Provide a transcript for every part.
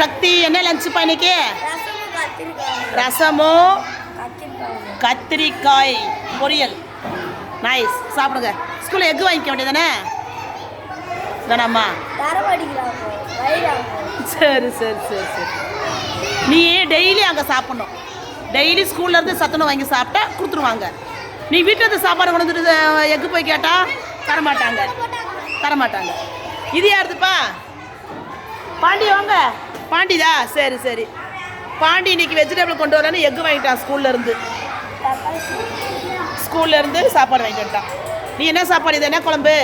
சக்தி என்ன லஞ்சுப்பா இன்னைக்கு? ரசமும் கத்திரிக்காய். பொரியல். நைஸ் சாப்பிடுங்க. ஸ்கூலில் எக்கு வாங்கிக்க வேண்டியதானே? வயிறாங்க சரி சரி சரி சரி. நீ டெய்லி அங்கே சாப்பிடணும். டெய்லி ஸ்கூல்லேருந்து சத்துணவு வாங்கி சாப்பிட்டா கொடுத்துருவாங்க. நீ வீட்டில் இருந்து சாப்பாடு கொண்டு வந்துட்டு எக்கு போய் கேட்டால் தரமாட்டாங்க. தரமாட்டாங்க. இது யாருதுப்பா? பாண்டி வாங்க. பாண்டிதா சரி சரி. பாண்டி இன்னைக்கு வெஜிடபிள் கொண்டு வரேன்னு எக்கு வாங்கிட்டான் ஸ்கூல்லேருந்து ஸ்கூல்லேருந்து சாப்பாடு வாங்கிட்டு வந்துட்டான். நீ என்ன சாப்பாடு இது என்ன குழம்பு?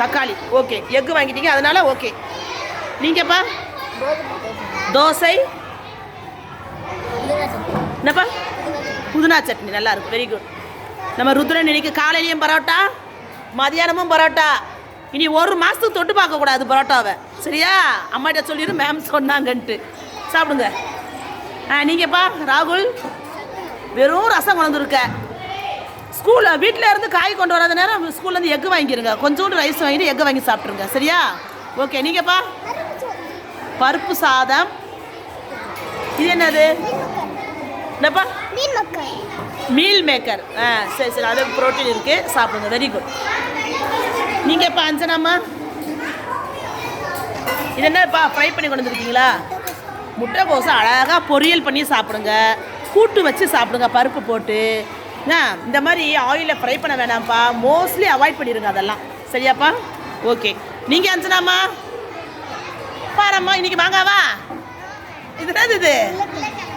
தக்காளி. ஓகே எக்கு வாங்கிட்டீங்க அதனால ஓகே நீங்கப்பா? தோசை. என்னப்பா? புதினா சட்னி நல்லா இருக்கும் வெரி குட் நம்ம ருத்ரன் இன்னைக்கு காலையிலையும் பரோட்டா மதியானமும் பரோட்டா. இனி ஒரு மாதத்துக்கு தொட்டு பார்க்கக்கூடாது பரோட்டாவை. சரியா? அம்மாட்ட சொல்லிடு மேம் சொன்னாங்கன்ட்டு. சாப்பிடுங்க. ஆ நீங்கப்பா ராகுல். வெறும் ரசம் கொண்டு வந்துருக்க. ஸ்கூலில் வீட்டில் இருந்து காய் கொண்டு வராத நேரம் ஸ்கூல்லேருந்து எக்கு வாங்கிக்கிறங்க கொஞ்சோண்டு ரைஸ் வாங்கிட்டு எக்கு வாங்கி சாப்பிட்ருங்க சரியா? ஓகே நீங்கப்பா பருப்பு சாதம். இது என்னது? என்னப்பா? Meal maker. ஆ சரி சரி அது ப்ரோட்டீன் இருக்குது சாப்பிடுங்க. வெரி குட் நீங்கள் எப்போ அஞ்சனாம்மா? இது என்னப்பா ஃப்ரை பண்ணி கொண்டு வந்துருக்கீங்களா? முட்டைக்கோசை அழகாக பொரியல் பண்ணி சாப்பிடுங்க. கூட்டு வச்சு சாப்பிடுங்க பருப்பு போட்டு. ஆ இந்த மாதிரி ஆயிலில் ஃப்ரை பண்ண வேணாம்ப்பா. மோஸ்ட்லி அவாய்ட் பண்ணிடுங்க அதெல்லாம். சரியாப்பா? ஓகே நீங்கள் அஞ்சனாம்மா? பாரம்மா இன்னைக்கு மாங்காவா? இது என்னது இது?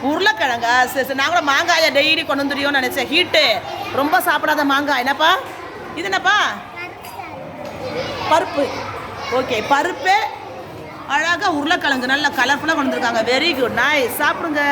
உருளைக்கிழங்கா? சரி சரி நான் கூட மாங்காயை டெய்லி கொண்டு வந்துடுவோம்னு நினச்சேன். ஹீட்டு ரொம்ப சாப்பிடாத மாங்காய். என்னப்பா? இது என்னப்பா? பருப்பு. ஓகே பருப்பு அழகாக உருளைக்கிழங்கு நல்லா கலர்ஃபுல்லாக கொண்டு வந்திருக்காங்க. வெரி குட் நாய் சாப்பிடுங்க.